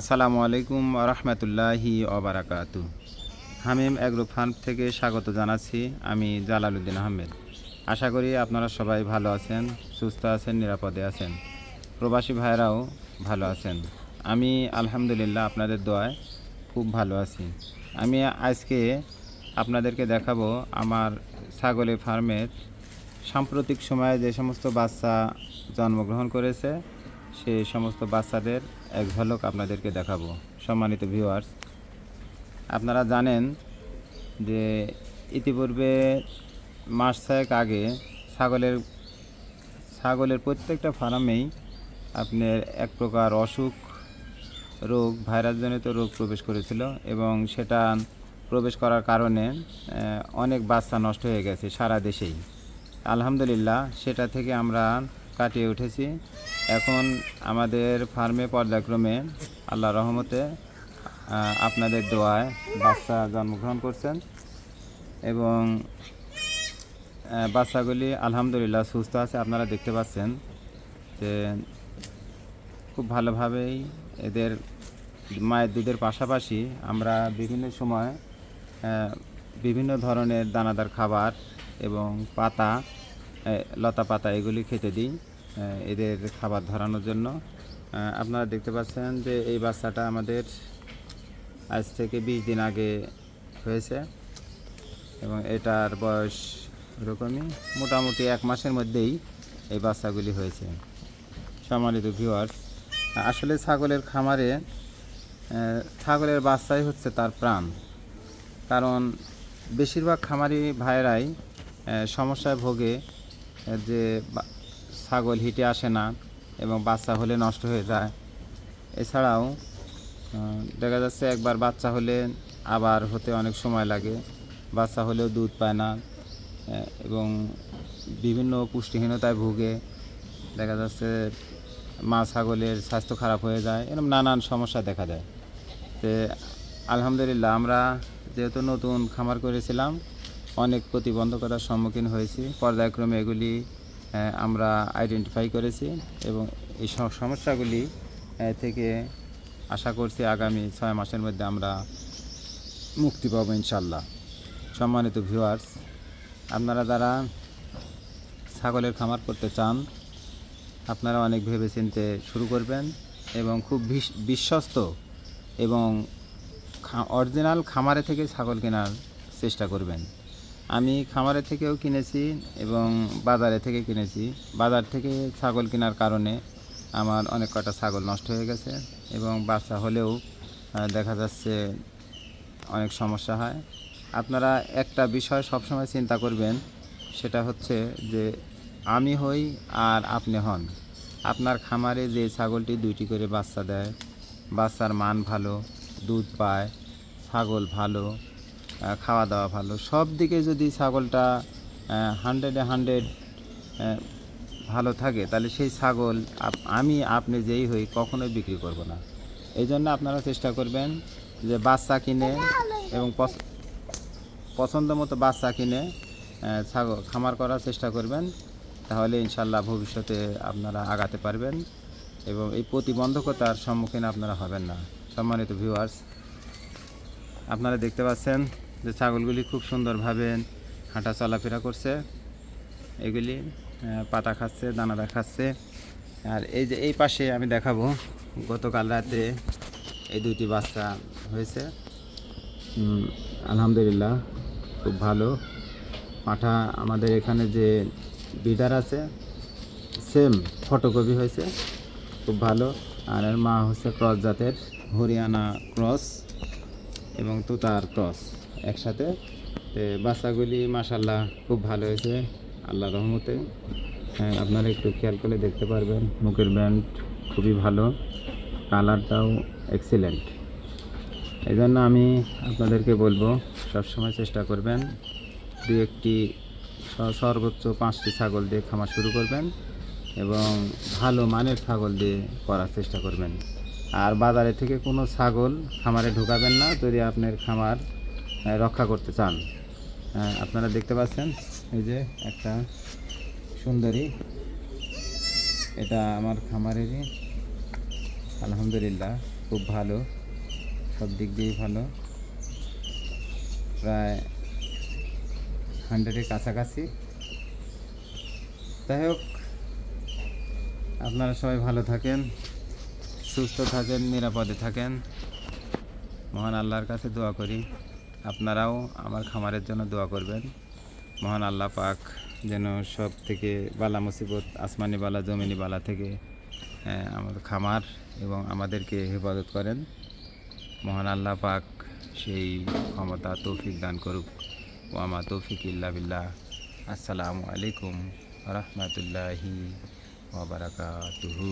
আসসালামু আলাইকুম রহমতুল্লাহি অবরাকাতু হামিম অ্যাগ্রো ফার্ম থেকে স্বাগত জানাচ্ছি আমি জালালউদ্দিন আহমেদ। আশা করি আপনারা সবাই ভালো আছেন, সুস্থ আছেন, নিরাপদে আছেন। প্রবাসী ভাইরাও ভালো আছেন। আমি আলহামদুলিল্লাহ আপনাদের দোয়ায় খুব ভালো আছি। আমি আজকে আপনাদেরকে দেখাবো আমার ছাগলের ফার্মের সাম্প্রতিক সময়ে যে সমস্ত বাচ্চা জন্মগ্রহণ করেছে সেই সমস্ত বাচ্চাদের এক ঝলক আপনাদেরকে দেখাবো। সম্মানিত ভিউয়ার্স আপনারা জানেন যে ইতিপূর্বে মাস ছয়েক আগে ছাগলের ছাগলের প্রত্যেকটা ফার্মেই আপনার এক প্রকার অসুখ রোগ, ভাইরাসজনিত রোগ প্রবেশ করেছিল এবং সেটা প্রবেশ করার কারণে অনেক বাচ্চা নষ্ট হয়ে গেছে সারা দেশেই। আলহামদুলিল্লাহ, সেটা থেকে আমরা কাটিয়ে উঠেছি। এখন আমাদের ফার্মে পর্যায়ক্রমে আল্লাহ রহমতে আপনাদের দোয়ায় বাচ্চা জন্মগ্রহণ করছেন এবং বাচ্চাগুলি আলহামদুলিল্লাহ সুস্থ আছে। আপনারা দেখতে পাচ্ছেন যে খুব ভালোভাবেই এদের মায়ের দুধের পাশাপাশি আমরা বিভিন্ন সময় বিভিন্ন ধরনের দানাদার খাবার এবং পাতা লতা পাতা এগুলি খেতে দিই এদের খাবার ধরানোর জন্য। আপনারা দেখতে পাচ্ছেন যে এই বাচ্চাটা আমাদের আজ থেকে বিশ দিন আগে হয়েছে এবং এটার বয়স এরকমই, মোটামুটি এক মাসের মধ্যেই এই বাচ্চাগুলি হয়েছে। সম্মানিত ভিউয়ার্স আসলে ছাগলের খামারে ছাগলের বাচ্চাই হচ্ছে তার প্রাণ। কারণ বেশিরভাগ খামারি ভাইয়েরাই সমস্যায় ভোগে যে ছাগল হিটে আসে না এবং বাচ্চা হলে নষ্ট হয়ে যায়। এছাড়াও দেখা যাচ্ছে একবার বাচ্চা হলে আবার হতে অনেক সময় লাগে। বাচ্চা হলেও দুধ পায় না এবং বিভিন্ন পুষ্টিহীনতায় ভুগে। দেখা যাচ্ছে মা ছাগলের স্বাস্থ্য খারাপ হয়ে যায় এরকম নানান সমস্যা দেখা দেয়। তো, আলহামদুলিল্লাহ, আমরা যেহেতু নতুন খামার করেছিলাম অনেক প্রতিবন্ধকতার সম্মুখীন হয়েছি। পর্যায়ক্রমে এগুলি আমরা আইডেন্টিফাই করেছি এবং এই সমস্যাগুলি থেকে আশা করছি আগামী ছয় মাসের মধ্যে আমরা মুক্তি পাবো ইনশাল্লাহ। সম্মানিত ভিউয়ার্স আপনারা যারা ছাগলের খামার করতে চান, আপনারা অনেক ভেবেচিন্তে শুরু করবেন এবং খুব বিশ- বিশ্বস্ত এবং অরিজিনাল খামারে থেকে ছাগল কেনার চেষ্টা করবেন। আমি খামারে থেকেও কিনেছি এবং বাজারে থেকে কিনেছি। বাজার থেকে ছাগল কেনার কারণে আমার অনেক কটা ছাগল নষ্ট হয়ে গেছে এবং বাচ্চা হলেও দেখা যাচ্ছে অনেক সমস্যা হয়। আপনারা একটা বিষয় সবসময় চিন্তা করবেন, সেটা হচ্ছে যে আমি হই আর আপনি হন। আপনার খামারে যে ছাগলটি দুইটি করে বাচ্চা দেয়, বাচ্চার মান ভালো, দুধ পায়, ছাগল ভালো খাওয়া দাওয়া ভালো। সব দিকে যদি ছাগলটা হান্ড্রেডে হান্ড্রেড ভালো থাকে, তাহলে সেই ছাগল আমি, আপনি যেই হই, কখনোই বিক্রি করব না। এই জন্য আপনারা চেষ্টা করবেন যে বাচ্চা কিনে এবং পছ- পছন্দ মতো বাচ্চা কিনে ছাগল, খামার করার চেষ্টা করবেন। তাহলে ইনশাল্লাহ ভবিষ্যতে আপনারা আগাতে পারবেন এবং এই প্রতিবন্ধকতার সম্মুখীন আপনারা হবেন না। সম্মানিত ভিউয়ার্স আপনারা দেখতে পাচ্ছেন যে ছাগলগুলি খুব সুন্দরভাবে হাঁটা চলাফেরা করছে, এগুলি পাতা খাচ্ছে, দানাদার খাচ্ছে। আর এই যে এই পাশে আমি দেখাবো, গতকাল রাতে এই দুইটি বাচ্চা হয়েছে। আলহামদুলিল্লাহ, খুব ভালো। পাঠা আমাদের এখানে যে বিডার আছে সেম ফটোকপি হয়েছে, খুব ভালো। আর এর মা হচ্ছে ক্রস জাতের, হরিয়ানা ক্রস এবং তুতার ক্রস একসাথে। বাচ্চাগুলি মাসাল্লাহ খুব ভালো হয়েছে, আল্লাহ রহমতে। হ্যাঁ আপনারা একটু খেয়াল করে দেখতে পারবেন, মুখের ব্যান্ড খুবই ভালো, কালারটাও এক্সিলেন্ট এই জন্য আমি আপনাদেরকে বলব, সবসময় চেষ্টা করবেন, দু একটি সর্বোচ্চ পাঁচটি ছাগল দিয়ে খামার শুরু করবেন এবং ভালো মানের ছাগল দিয়ে করার চেষ্টা করবেন। আর বাজারে থেকে কোনো ছাগল খামারে ঢুকাবেন না, যদি আপনার খামার রক্ষা করতে চান। আপনারা দেখতে পাচ্ছেন এই যে একটা সুন্দরী। এটা আমার খামারেরই। আলহামদুলিল্লাহ, খুব ভালো। সব দিক দিয়েই ভালো। প্রায় হান্ড্রেডের কাছাকাছি। যাই হোক, আপনারা সবাই ভালো থাকেন, সুস্থ থাকেন, নিরাপদে থাকেন। মহান আল্লাহর কাছে দোয়া করি। আপনারাও আমার খামারের জন্য দোয়া করবেন। মহান আল্লাহ পাক যেন সব থেকে বালা মুসিবত, আসমানি বালা, জমিনি বালা থেকে আমার খামার এবং আমাদেরকে হেফাজত করেন। মহান আল্লাহ পাক সেই ক্ষমতা, তৌফিক দান করুক। ওয়ামা তৌফিক ইল্লা বিল্লাহ। আসসালামু আলাইকুম রহমতুল্লাহি ওবরাকাতুহু